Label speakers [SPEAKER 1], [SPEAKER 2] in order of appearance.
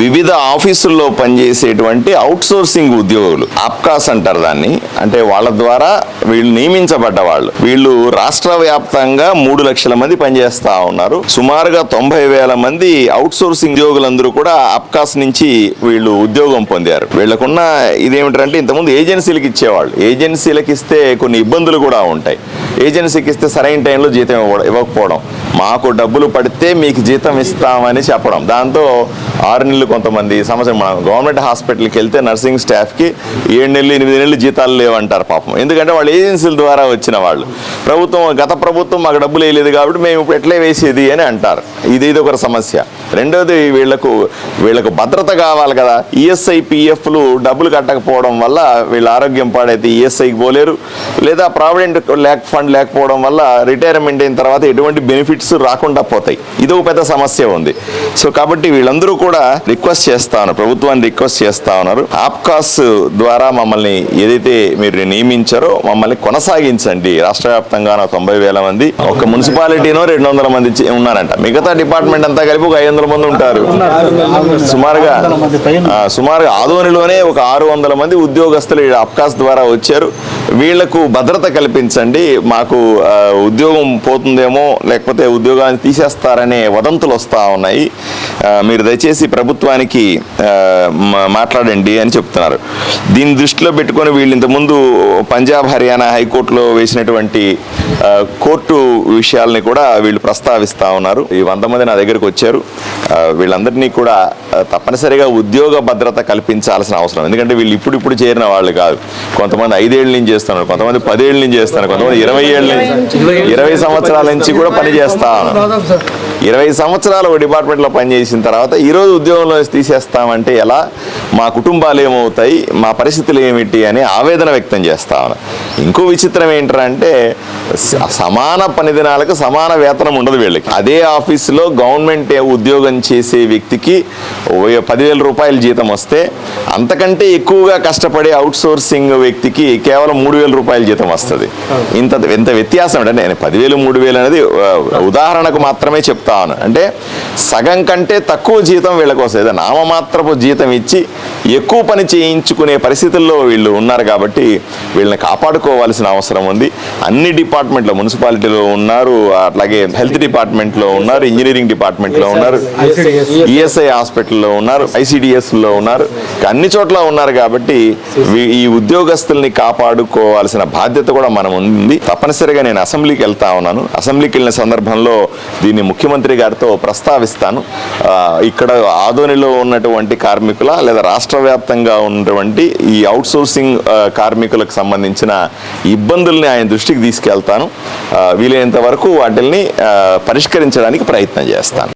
[SPEAKER 1] వివిధ ఆఫీసుల్లో పనిచేసేటువంటి అవుట్సోర్సింగ్ ఉద్యోగులు ఆప్కాస్ అంటారు దాన్ని. అంటే వాళ్ళ ద్వారా వీళ్ళు నియమించబడ్డ వాళ్ళు. వీళ్ళు రాష్ట్ర వ్యాప్తంగా మూడు లక్షల మంది పనిచేస్తా ఉన్నారు. సుమారుగా తొంభై వేల మంది అవుట్ సోర్సింగ్ ఉద్యోగులందరూ కూడా అప్కాస్ నుంచి వీళ్ళు ఉద్యోగం పొందారు. వీళ్ళకున్న ఇదేమిటంటే ఇంతకుముందు ఏజెన్సీలకు ఇచ్చేవాళ్ళు. ఏజెన్సీలకు ఇస్తే కొన్ని ఇబ్బందులు కూడా ఉంటాయి. ఏజెన్సీకి ఇస్తే సరైన టైంలో జీతం ఇవ్వకపోవడం. మాకు డబ్బులు పడితే మీకు జీతం ఇస్తామని చెప్పడం. దాంతో ఆరు నెలలు కొంతమంది సంవత్సరం మనం గవర్నమెంట్ హాస్పిటల్కి వెళ్తే నర్సింగ్ స్టాఫ్కి ఏడు నెలలు ఎనిమిది నెలలు జీతాలు లేవంటారు పాపం. ఎందుకంటే వాళ్ళు ఏజెన్సీల ద్వారా వచ్చిన వాళ్ళు. ప్రభుత్వం గత ప్రభుత్వం మాకు డబ్బులు వేయలేదు కాబట్టి మేము ఇప్పుడు ఎట్లే వేసేది అని అంటారు. ఇది ఇది ఒక సమస్య. రెండోది వీళ్ళకు వీళ్ళకు భద్రత కావాలి కదా. ఈఎస్ఐ పిఎఫ్లు డబ్బులు కట్టకపోవడం వల్ల వీళ్ళ ఆరోగ్యం పాడైతే ఈఎస్ఐకి పోలేరు. లేదా ప్రావిడెంట్ లేక ఫండ్ లేకపోవడం వల్ల రిటైర్మెంట్ అయిన తర్వాత ఎటువంటి బెనిఫిట్స్ రాకుండా పోతాయి. ఇది ఒక పెద్ద సమస్య ఉంది. సో కాబట్టి వీళ్ళందరూ కూడా రిక్వెస్ట్ చేస్తా ఉన్నారు. ప్రభుత్వాన్ని రిక్వెస్ట్ చేస్తా ఉన్నారు. ఆప్కాస్ ద్వారా మమ్మల్ని ఏదైతే మీరు నియమించారో మమ్మల్ని కొనసాగించండి. రాష్ట్ర వ్యాప్తంగా తొంభై వేల మంది ఒక మున్సిపాలిటీనో రెండు వందల మంది ఉన్నారంట. మిగతా డిపార్ట్మెంట్ అంతా కలిపి ఒక ఐదు వందల మంది ఉంటారు. సుమారుగా సుమారుగా ఆదోనిలోనే ఒక ఆరు వందల మంది ఉద్యోగస్తులు అప్కాస్ ద్వారా వచ్చారు. వీళ్ళకు భద్రత కల్పించండి. మాకు ఉద్యోగం పోతుందేమో లేకపోతే ఉద్యోగాన్ని తీసేస్తారనే వదంతులు వస్తూ ఉన్నాయి. మీరు దయచేసి ప్రభుత్వానికి మాట్లాడండి అని చెప్తున్నారు. దీన్ని దృష్టిలో పెట్టుకొని వీళ్ళు ఇంతకుముందు పంజాబ్ హర్యానా హైకోర్టులో వేసినటువంటి కోర్టు విషయాల్ని కూడా వీళ్ళు ప్రస్తావిస్తూ ఉన్నారు. ఈ కొంతమంది నా దగ్గరకు వచ్చారు. వీళ్ళందరినీ కూడా తప్పనిసరిగా ఉద్యోగ భద్రత కల్పించాల్సిన అవసరం. ఎందుకంటే వీళ్ళు ఇప్పుడు ఇప్పుడు చేరిన వాళ్ళు కాదు. కొంతమంది ఐదేళ్ళ నుంచి చేస్తున్నారు కొంతమంది పదేళ్ళ నుంచి చేస్తున్నారు కొంతమంది ఇరవై ఏళ్ళ నుంచి ఇరవై సంవత్సరాల నుంచి కూడా పనిచేస్తాను ఇరవై సంవత్సరాలు ఒక డిపార్ట్మెంట్లో పనిచేసిన తర్వాత ఈరోజు ఉద్యోగంలో తీసేస్తామంటే ఎలా? మా కుటుంబాలు ఏమవుతాయి? మా పరిస్థితులు ఏమిటి? అని ఆవేదన వ్యక్తం చేస్తా ఇంకో విచిత్రం ఏంటంటే సమాన పనిదినాలకు సమాన వేతనం ఉండదు వీళ్ళకి. అదే ఆఫీస్ ఆఫీసులో గవర్నమెంట్ ఉద్యోగం చేసే వ్యక్తికి పదివేల రూపాయల జీతం వస్తే అంతకంటే ఎక్కువగా కష్టపడే అవుట్ సోర్సింగ్ వ్యక్తికి కేవలం మూడు వేల రూపాయల జీతం వస్తుంది. ఇంత ఇంత వ్యత్యాసం అంటే నేను పదివేలు మూడు వేలు అనేది ఉదాహరణకు మాత్రమే చెప్తాను. అంటే సగం కంటే తక్కువ జీతం వీళ్ళకి వస్తుంది. నామమాత్రపు జీతం ఇచ్చి ఎక్కువ పని చేయించుకునే పరిస్థితుల్లో వీళ్ళు ఉన్నారు కాబట్టి వీళ్ళని కాపాడుకోవాల్సిన అవసరం ఉంది. అన్ని డిపార్ట్మెంట్లో మున్సిపాలిటీలో ఉన్నారు అట్లాగే హెల్త్ డిపార్ట్మెంట్లో ఉన్నారు ఇంజనీరింగ్ డిపార్ట్మెంట్లో ఉన్నారు. ఈఎస్ఐ హాస్పిటల్లో ఉన్నారు ఐసిడిఎస్లో ఉన్నారు. అన్ని చోట్ల ఉన్నారు కాబట్టి ఈ ఉద్యోగస్తుల్ని కాపాడుకోవాల్సిన బాధ్యత కూడా మనం ఉంది. తప్పనిసరిగా నేను అసెంబ్లీకి వెళ్తా ఉన్నాను. అసెంబ్లీకి వెళ్ళిన సందర్భంలో దీన్ని ముఖ్యమంత్రి గారితో ప్రస్తావిస్తాను. ఇక్కడ ఆదోనిలో ఉన్నటువంటి కార్మికుల లేదా రాష్ట్ర వ్యాప్తంగా ఉన్నటువంటి ఈ అవుట్ సోర్సింగ్ కార్మికులకు సంబంధించిన ఇబ్బందుల్ని ఆయన దృష్టికి తీసుకెళ్తాను. వీలైనంత వరకు వాటిల్ని పరిష్కరించడానికి ప్రయత్నం చేస్తాను